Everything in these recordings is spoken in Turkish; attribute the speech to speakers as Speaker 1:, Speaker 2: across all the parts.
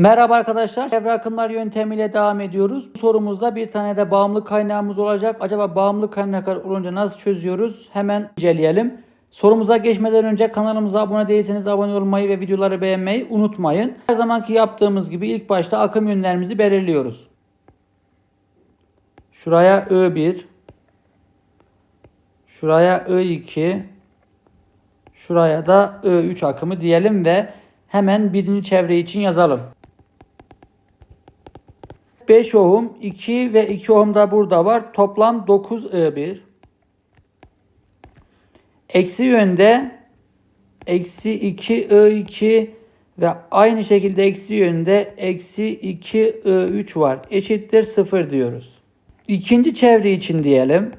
Speaker 1: Merhaba arkadaşlar. Çevre akımlar yöntemiyle devam ediyoruz. Bu sorumuzda bir tane de bağımlı kaynağımız olacak. Acaba bağımlı kaynaklar olunca nasıl çözüyoruz? Hemen inceleyelim. Sorumuza geçmeden önce kanalımıza abone değilseniz abone olmayı ve videoları beğenmeyi unutmayın. Her zamanki yaptığımız gibi ilk başta akım yönlerimizi belirliyoruz. Şuraya I1, şuraya I2, şuraya da I3 akımı diyelim ve hemen birinci çevre için yazalım. 5 ohm, 2 ve 2 ohm da burada var. Toplam 9 I1. Eksi yönde eksi 2 I2 ve aynı şekilde eksi yönde eksi 2 I3 var. Eşittir 0 diyoruz. İkinci çevre için diyelim.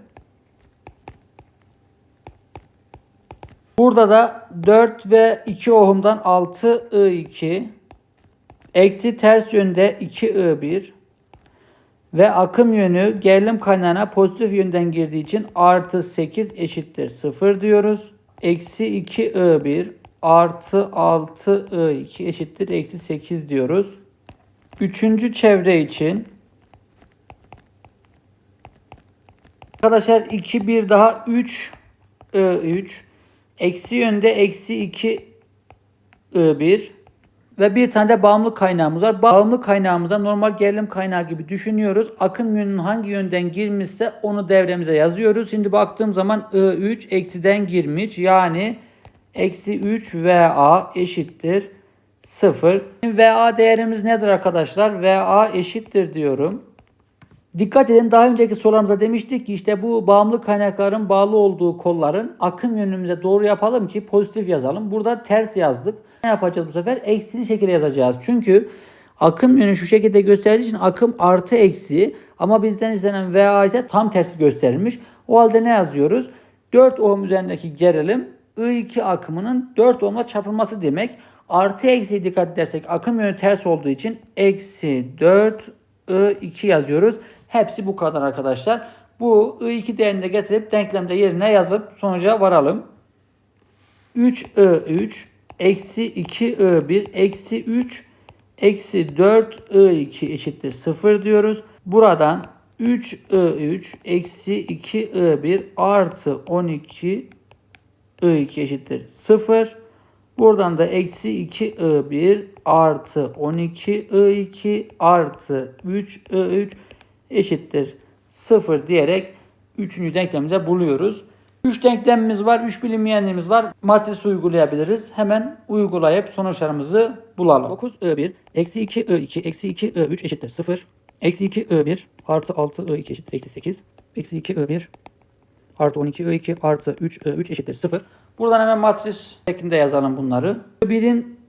Speaker 1: Burada da 4 ve 2 ohm'dan 6 I2 eksi ters yönde 2 I1 ve akım yönü gerilim kaynağına pozitif yönden girdiği için artı 8 eşittir 0 diyoruz. Eksi 2 I1 artı 6 I2 eşittir eksi 8 diyoruz. Üçüncü çevre için arkadaşlar 2 bir daha 3 I3 eksi yönde eksi 2 I1 ve bir tane de bağımlı kaynağımız var. Bağımlı kaynağımıza normal gerilim kaynağı gibi düşünüyoruz. Akım yönünün hangi yönden girmişse onu devremize yazıyoruz. Şimdi baktığım zaman I3 eksiden girmiş. Yani eksi 3 VA eşittir 0. VA değerimiz nedir arkadaşlar? VA eşittir diyorum. Dikkat edin daha önceki sorularımızda demiştik ki işte bu bağımlı kaynakların bağlı olduğu kolların akım yönümüze doğru yapalım ki pozitif yazalım. Burada ters yazdık. Ne yapacağız bu sefer? Eksili şekilde yazacağız. Çünkü akım yönü şu şekilde gösterdiği için akım artı eksi ama bizden istenen VA ise tam tersi gösterilmiş. O halde ne yazıyoruz? 4 ohm üzerindeki gerilim I2 akımının 4 ohmla çarpılması demek. Artı eksi dikkat edersek akım yönü ters olduğu için eksi 4 I2 yazıyoruz. Hepsi bu kadar arkadaşlar. Bu I2 değerini de getirip denklemde yerine yazıp sonuca varalım. 3I3 eksi 2I1 eksi 3 eksi 4I2 eşittir 0 diyoruz. Buradan 3I3 eksi 2I1 artı 12 I2 eşittir 0. Buradan da eksi 2I1 artı 12 I2 artı 3 I3 eşittir 0 diyerek 3. denklemi de buluyoruz. 3 denklemimiz var, 3 bilinmeyenlerimiz var. Matris uygulayabiliriz. Hemen uygulayıp sonuçlarımızı bulalım. 9 I1 eksi 2 I2 eksi 2 I3 eşittir 0. Eksi 2 I1 artı 6 I2 eşittir eksi 8. Eksi 2 I1 artı 12 I2 artı 3 I3 eşittir 0. Buradan hemen matris şeklinde yazalım bunları. I1'in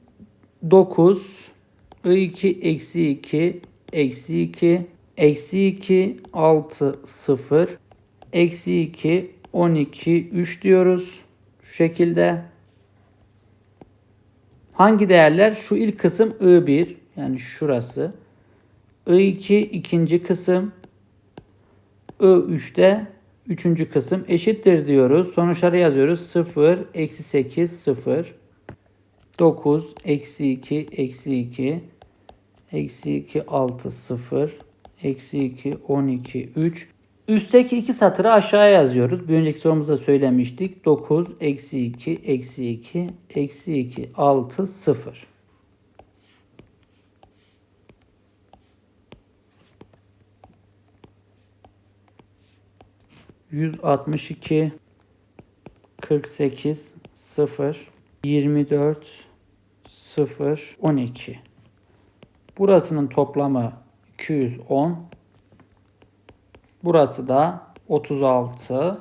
Speaker 1: 9 I2 eksi 2 eksi 2 eksi 2 6 0 eksi 2 12 3 diyoruz. Şu şekilde. Hangi değerler? Şu ilk kısım I1 yani şurası. I2 ikinci kısım. I3'te üçüncü kısım eşittir diyoruz. Sonuçları yazıyoruz. 0, eksi 8, 0. 9, eksi 2, eksi 2. Eksi 2, 6, 0. Eksi 2, 12, 3. Üstteki iki satırı aşağıya yazıyoruz. Bir önceki sorumuzda söylemiştik. 9, eksi 2, eksi 2, eksi 2, 6, 0. Yüz altmış iki, kırk sekiz, sıfır, yirmi dört, sıfır, on iki. Burasının toplamı 210. Burası da 36.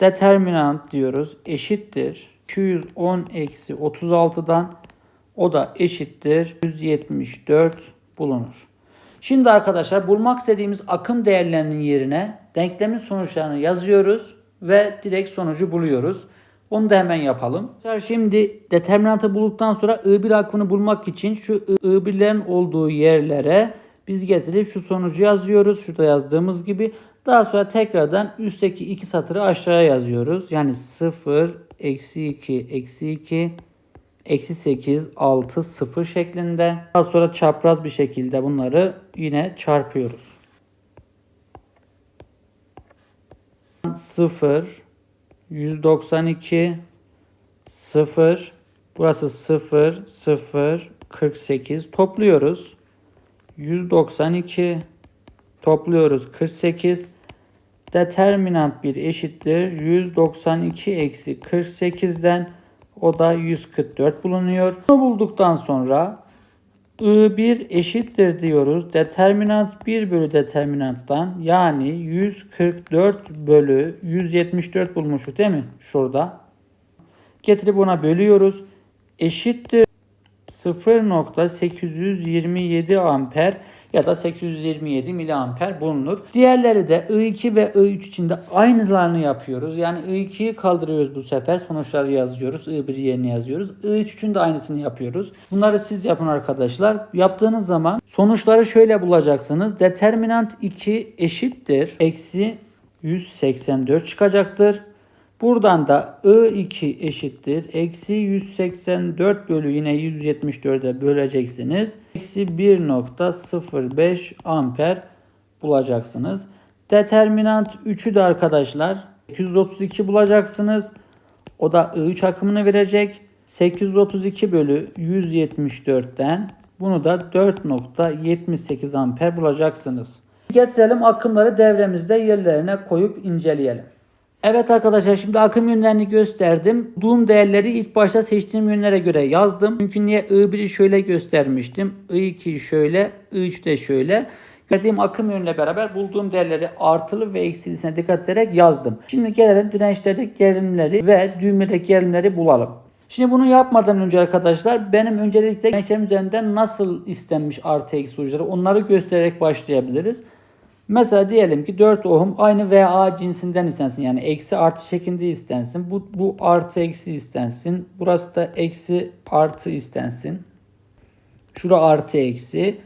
Speaker 1: Determinant diyoruz eşittir. 210 eksi 36'dan o da eşittir 174 bulunur. Şimdi arkadaşlar bulmak istediğimiz akım değerlerinin yerine denklemin sonuçlarını yazıyoruz ve direkt sonucu buluyoruz. Onu da hemen yapalım. Şimdi determinantı bulduktan sonra I1 akımını bulmak için şu I1'lerin olduğu yerlere biz getirip şu sonucu yazıyoruz. Şurada yazdığımız gibi. Daha sonra tekrardan üstteki iki satırı aşağıya yazıyoruz. Yani 0, eksi 2, eksi 2, eksi 8, 6, 0 şeklinde. Daha sonra çapraz bir şekilde bunları yine çarpıyoruz. 0, 192, 0, burası 0, 0, 48 topluyoruz. 192 topluyoruz 48 determinant bir eşittir 192 eksi 48'den o da 144 bulunuyor. Bunu bulduktan sonra I1 eşittir diyoruz. Determinant 1 bölü determinanttan yani 144 bölü 174 bulmuşuz değil mi? Şurada. Getirip ona bölüyoruz. Eşittir 0.827 amper ya da 827 miliamper bulunur. Diğerleri de I2 ve I3 için de aynılarını yapıyoruz. Yani I2'yi kaldırıyoruz bu sefer. Sonuçları yazıyoruz. I1 yerine yazıyoruz. I3 için de aynısını yapıyoruz. Bunları siz yapın arkadaşlar. Yaptığınız zaman sonuçları şöyle bulacaksınız. Determinant 2 eşittir. Eksi 184 çıkacaktır. Buradan da I2 eşittir. Eksi 184 bölü yine 174'e böleceksiniz. Eksi 1.05 amper bulacaksınız. Determinant 3'ü de arkadaşlar 832 bulacaksınız. O da I3 akımını verecek. 832 bölü 174'ten bunu da 4.78 amper bulacaksınız. Getirelim akımları devremizde yerlerine koyup inceleyelim. Evet arkadaşlar şimdi akım yönlerini gösterdim. Bulduğum değerleri ilk başta seçtiğim yönlere göre yazdım. Çünkü niye I1'i şöyle göstermiştim. I2'yi şöyle, I3 de şöyle. Verdiğim akım yönüyle beraber bulduğum değerleri artılı ve eksilisine dikkat ederek yazdım. Şimdi gelelim dirençlerdeki gerilimleri ve düğmedeki gerilimleri bulalım. Şimdi bunu yapmadan önce arkadaşlar benim öncelikle dirençlerim üzerinden nasıl istenmiş artı eksi uçları onları göstererek başlayabiliriz. Mesela diyelim ki 4 ohm aynı VA cinsinden istensin. Yani eksi artı şeklinde istensin. Bu, bu artı eksi istensin. Burası da eksi artı istensin. Şura artı eksi.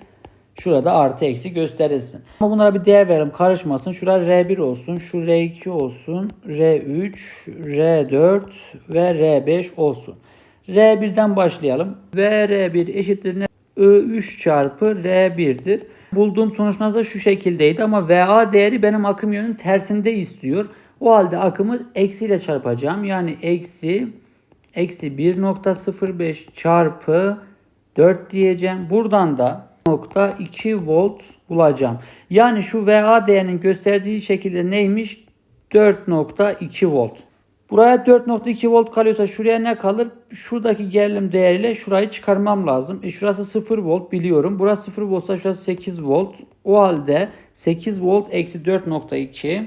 Speaker 1: Şurada artı eksi gösterilsin. Ama bunlara bir değer verelim karışmasın. Şura R1 olsun. Şu R2 olsun. R3, R4 ve R5 olsun. R1'den başlayalım. VR1 eşittir ne? I3 çarpı R1'dir. Bulduğum sonuçlar da şu şekildeydi ama VA değeri benim akım yönünün tersinde istiyor. O halde akımı eksiyle çarpacağım. Yani eksi eksi 1.05 çarpı 4 diyeceğim. Buradan da 0.2 volt bulacağım. Yani şu VA değerinin gösterdiği şekilde neymiş? 4.2 volt. Buraya 4.2 volt kalıyorsa şuraya ne kalır? Şuradaki gerilim değeriyle şurayı çıkarmam lazım. E şurası 0 volt biliyorum. Burası 0 voltsa şurası 8 volt. O halde 8 volt eksi 4.2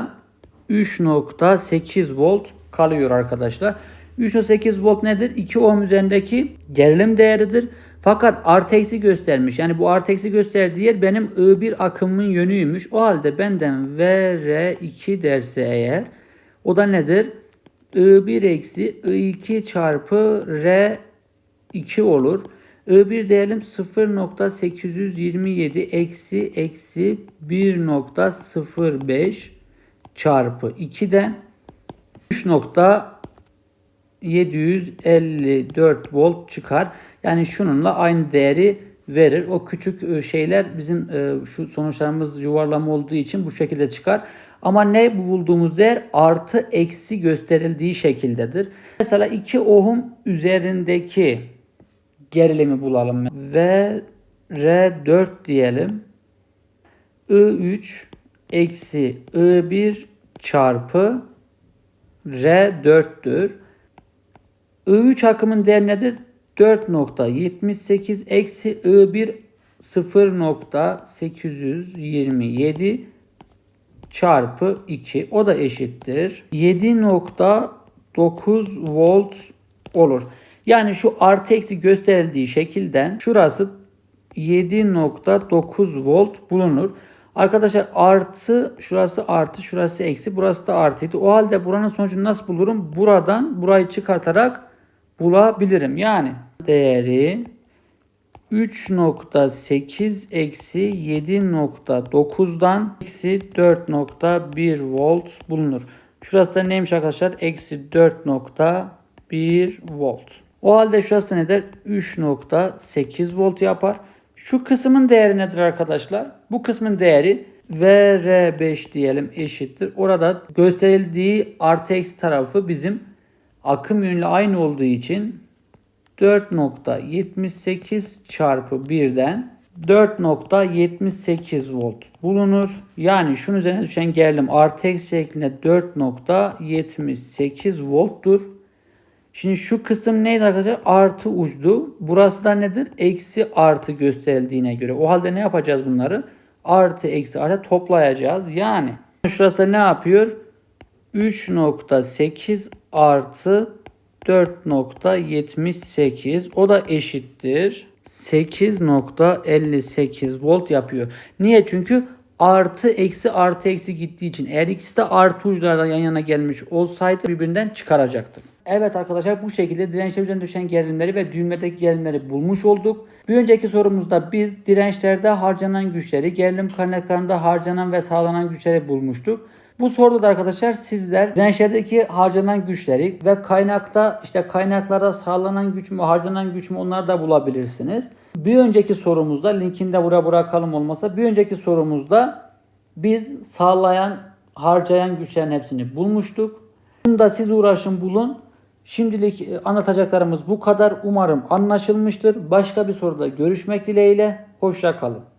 Speaker 1: 3.8 volt kalıyor arkadaşlar. 3.8 volt nedir? 2 ohm üzerindeki gerilim değeridir. Fakat artı eksi göstermiş. Yani bu artı eksi gösterdiği yer benim I1 akımın yönüymüş. O halde benden VR2 derse eğer o da nedir? I1 eksi I2 çarpı R2 olur. I1 diyelim 0.827 eksi eksi 1.05 çarpı 2'den 3.754 volt çıkar. Yani şununla aynı değeri verir. O küçük şeyler bizim şu sonuçlarımız yuvarlama olduğu için bu şekilde çıkar. Ama ne bu bulduğumuz değer? Artı eksi gösterildiği şekildedir. Mesela 2 ohm üzerindeki gerilimi bulalım. Ve R4 diyelim. I3 eksi I1 çarpı R4'tür. I3 akımın değeri nedir? 4.78 eksi I1 0.827 çarpı 2 o da eşittir. 7.9 volt olur. Yani şu artı eksi gösterildiği şekilden şurası 7.9 volt bulunur. Arkadaşlar artı şurası artı şurası eksi burası da artıydı. O halde buranın sonucunu nasıl bulurum? Buradan burayı çıkartarak bulabilirim. Yani değeri 3.8 eksi 7.9'dan eksi 4.1 volt bulunur. Şurası da neymiş arkadaşlar? Eksi 4.1 volt O halde şurası nedir? 3.8 volt yapar. Şu kısmın değeri nedir arkadaşlar? Bu kısmın değeri VR5 diyelim eşittir. Orada gösterildiği artı eksi tarafı bizim akım yönüyle aynı olduğu için 4.78 çarpı 1'den 4.78 volt bulunur. Yani şunun üzerine düşen gerilim artı eksi şeklinde 4.78 volttur. Şimdi şu kısım neydi arkadaşlar? Artı uçtu. Burası da nedir? Eksi artı gösterildiğine göre. O halde ne yapacağız bunları? Artı eksi artı toplayacağız. Yani şurası ne yapıyor? 3.8 artı 4.78 o da eşittir 8.58 volt yapıyor. Niye? Çünkü artı eksi artı eksi gittiği için eğer ikisi de artı uçlardan yan yana gelmiş olsaydı birbirinden çıkaracaktık. Evet arkadaşlar bu şekilde dirençler üzerine düşen gerilimleri ve düğmedeki gerilimleri bulmuş olduk. Bir önceki sorumuzda biz dirençlerde harcanan güçleri, gerilim kaynaklarında harcanan ve sağlanan güçleri bulmuştuk. Bu soruda da arkadaşlar sizler dirençlerdeki harcanan güçleri ve kaynakta işte kaynaklarda sağlanan güç mü harcanan güç mü onları da bulabilirsiniz. Bir önceki sorumuzda linkini de buraya bırakalım olmasa bir önceki sorumuzda biz sağlayan harcayan güçlerin hepsini bulmuştuk. Bunu da siz uğraşın bulun. Şimdilik e, anlatacaklarımız bu kadar. Umarım anlaşılmıştır. Başka bir soruda görüşmek dileğiyle. Hoşça kalın.